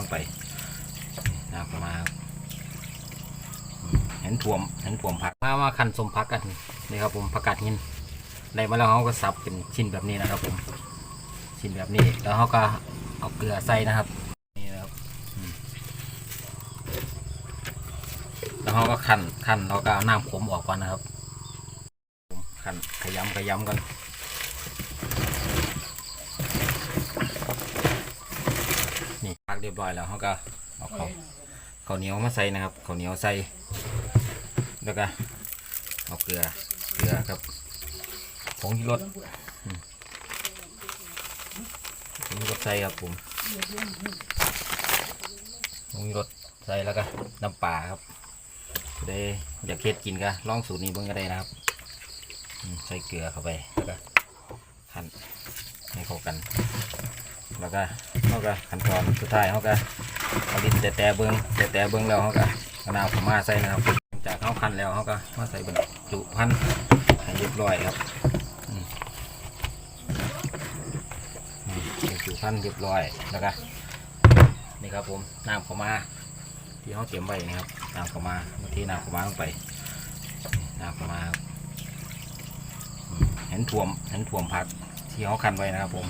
ลงไปน้ำมาเห็นถ่วมเห็นถ่วมผักมามาคันสมผักกันนี่ครับผมผักกาดหินได้มาแล้วเขาก็สับเป็นชิ้นแบบนี้นะครับ ผมชิ้นแบบนี้แล้วเขาก็เอาเกลือใส่นะครับนี่นะครับแล้วเขาก็คันคั่นเราก็เอาน้ำขมออกก่อนนะครับคันขยำขยำกัน พักเรียบร้อยแล้วเขาก็เอาเขาเขาเหนียวมาใส่นะครับเขาเหนียวใส่แล้วก็เอาเกลือเกลือครับผงชูรสอืมผงชูรสใส่ครับผมผงชูรสใส่แล้วก็น้ำปลาครับได้อยากเค็ดกินก็ลองสูตรนี้เบิ่งก็ได้นะครับใส่เกลือเข้าไปแล้วก็หั่นให้เข้ากัน แล้วก็เขาก็ขั้นตอนสุดท้ายเขาก็เอาดินแต่แต่เบิ้งแต่แต่เบิ้งแล้วเขาก็เอาน้ำขาวมาใส่นะครับจากเขาคั้นแล้วเขาก็มาใส่บรรจุพันให้เรียบร้อยครับบรรจุพันเรียบร้อยแล้วก็นี่ครับผมน้ำขาวมาที่เขาเตรียมไว้นะครับน้ำขาวมาเมื่อที่น้ำขาวมาลงไปน้ำขาวมาเห็นถ่วมเห็นถ่วมผักที่เขาคันไว้นะครับผม